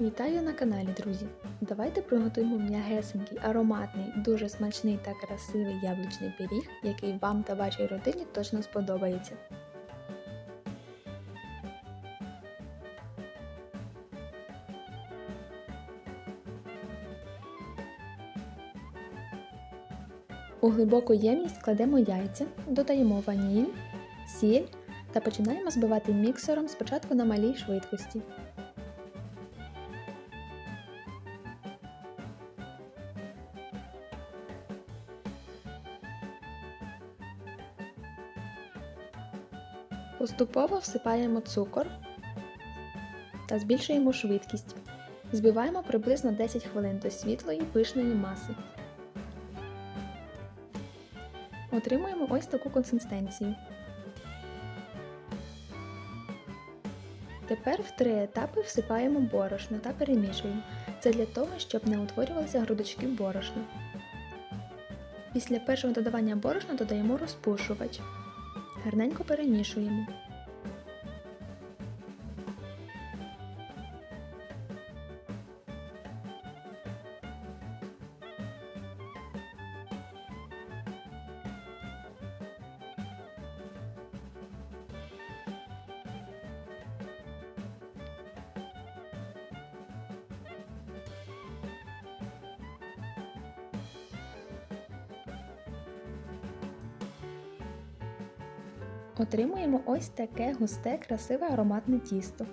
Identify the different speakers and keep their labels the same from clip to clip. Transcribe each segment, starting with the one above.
Speaker 1: Вітаю на каналі, друзі! Давайте приготуємо м'ягесенький, ароматний, дуже смачний та красивий яблучний пиріг, який вам та вашій родині точно сподобається. У глибоку ємність кладемо яйця, додаємо ваніль, сіль та починаємо збивати міксером спочатку на малій швидкості. Поступово всипаємо цукор та збільшуємо швидкість. Збиваємо приблизно 10 хвилин до світлої пишної маси. Отримуємо ось таку консистенцію. Тепер в три етапи всипаємо борошно та перемішуємо. Це для того, щоб не утворювалися грудочки борошна. Після першого додавання борошна додаємо розпушувач. Гарненько перемішуємо. Отримуємо ось таке густе, красиве ароматне тісто.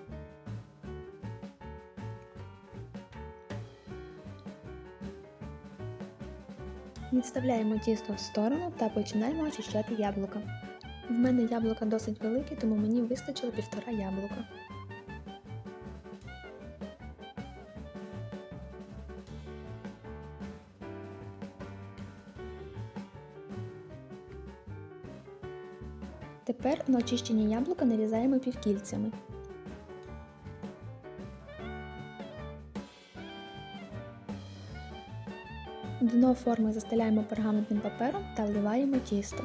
Speaker 1: Відставляємо тісто в сторону та починаємо очищати яблука. В мене яблука досить великі, тому мені вистачило півтора яблука. Тепер на очищені яблука нарізаємо півкільцями. Дно форми застеляємо пергаментним папером та вливаємо тісто.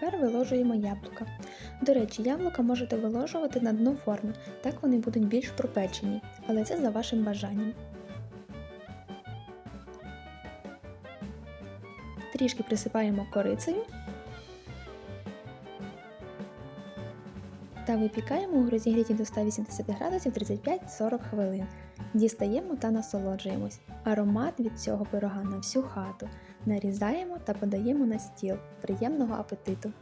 Speaker 1: Тепер виложуємо яблука. До речі, яблука можете виложувати на дно форми, так вони будуть більш пропечені, але це за вашим бажанням. Трішки присипаємо корицею та випікаємо у розігріті до 180 градусів 35-40 хвилин. Дістаємо та насолоджуємось. Аромат від цього пирога на всю хату. Нарізаємо та подаємо на стіл. Приємного апетиту!